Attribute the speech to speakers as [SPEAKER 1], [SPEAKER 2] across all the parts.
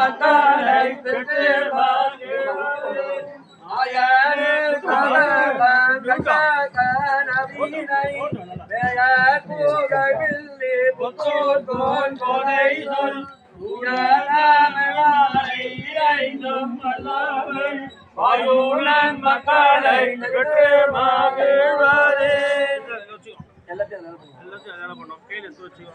[SPEAKER 1] மக்களை பெற்று. ஆயனே கனவினை பெயர் புகழில்லி புத்தூர் தோன் கொலை சொல் உயரமலாரை இறைந்தும்
[SPEAKER 2] வல்லவர் வாயுடன் மக்களை பெற்று மகிழ்வரே
[SPEAKER 1] எல்லாத்தையும்
[SPEAKER 2] எல்லாத்தையும் பண்ணோம் கையில் எடுத்து வச்சுக்கோ.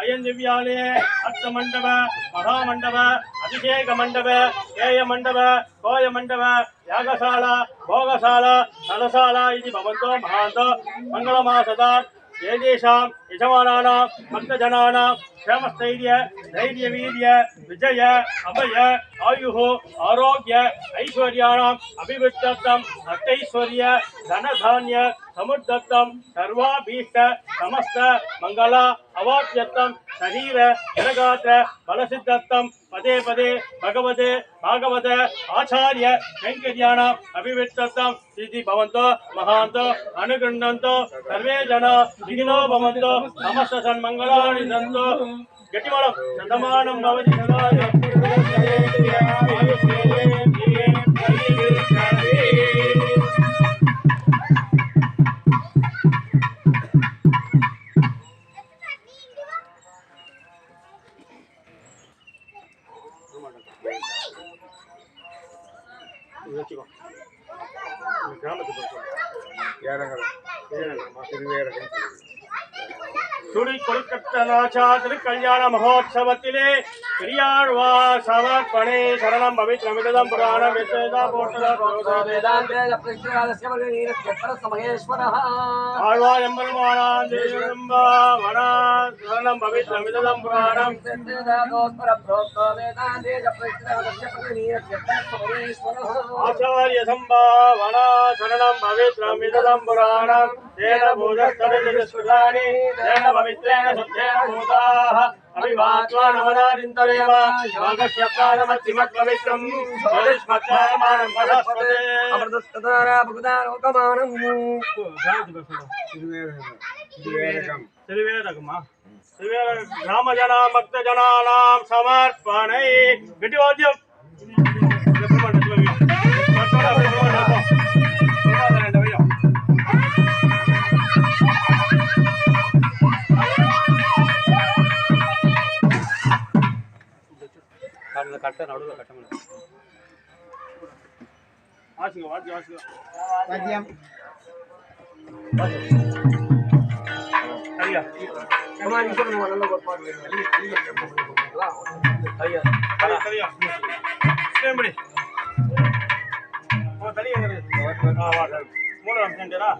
[SPEAKER 2] அயஞ்செவ்யாலய அர்த்த மண்டப மகா மண்டப அபிஷேக மண்டப கேய மண்டப கோய மண்டப யாகசாலா போகசாலா தனசாலா இது பவந்தோ மகாந்தோ மங்களமாசதா ஏதேஷாம் எஜமானானாம் பக்தஜனானாம் க்ஷேமஸ்தைரிய தைரிய வீரிய விஜய அபய ஆயுஹோ ஆரோக்கிய ஐஸ்வர்யானாம் அபிவிருத்தம் அத்தைஸ்வரிய தனதானிய சமுத்தம் சர்வாபீஷ்ட சமஸ்த மங்களா அவாச்சியத்தம் சரீர ஜனகாத்த பலசித்தம் பதே பதே பகவதே பாகவத ஆச்சாரிய வெங்கட்யான அபிவித்தம் ஸ்ரீதி பவந்தோ மகாந்தோ அனுகிருந்தோ சர்வே ஜனா விகினோ பவந்தோ. நமஸ்த சன்மங்களாணி தந்தோ. கெட்டிமலம் சதமானம் பவதி சதாயம் வச்சுக்கோ சுடி கொல்கத்த நாச்சா திருக்கல்யாண மகோத்சவத்திலே பெரியாழ்வா சமர்ப்பணே சரணம் பவித்ரமிதம் புராணம் வித்தேதா போட்டதா வேதாந்தேத
[SPEAKER 1] பிரஷ்டகாலசிய மகேஸ்வரः.
[SPEAKER 2] ஆழ்வா எம்பெருமானான் தேவம்பா வனா वर्णम भवित अमितदम पुराणम आचार्य संभावना शरणम भवित अमितदम पुराणम तेन भूतस्तरितसुधानि तेन पवित्रेण शुद्धेन भूताः अभिवात्वा नवनादिन्तरेव योगस्य प्राणमत्तिमत्पवित्रम् स्वरिष्मत्मानम् वनस्पते
[SPEAKER 1] अमृतस्तदारा भगदानोकमानम्
[SPEAKER 3] తిరువేరకం
[SPEAKER 2] తిరువేరకమా ஜனா பக்த ஜனானாம் சமர்ப்பணை கெட்டி வாத்தியம் கட்ட நடுவில் கட்ட முடியும் வாசிங்க வாசி வாசிங்க சரியா
[SPEAKER 1] சரியா
[SPEAKER 2] சரியா சேம்படி ஓ தலி எங்க இருக்கு
[SPEAKER 3] ஆ வா
[SPEAKER 2] மூணாம் சென்டரா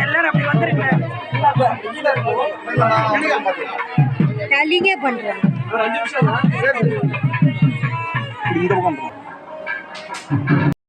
[SPEAKER 1] எல்லாரும் அப்படி வந்துருங்க
[SPEAKER 4] டலிங்கே பண்றேன்
[SPEAKER 1] ஒரு அஞ்சு நிமிஷம் தான்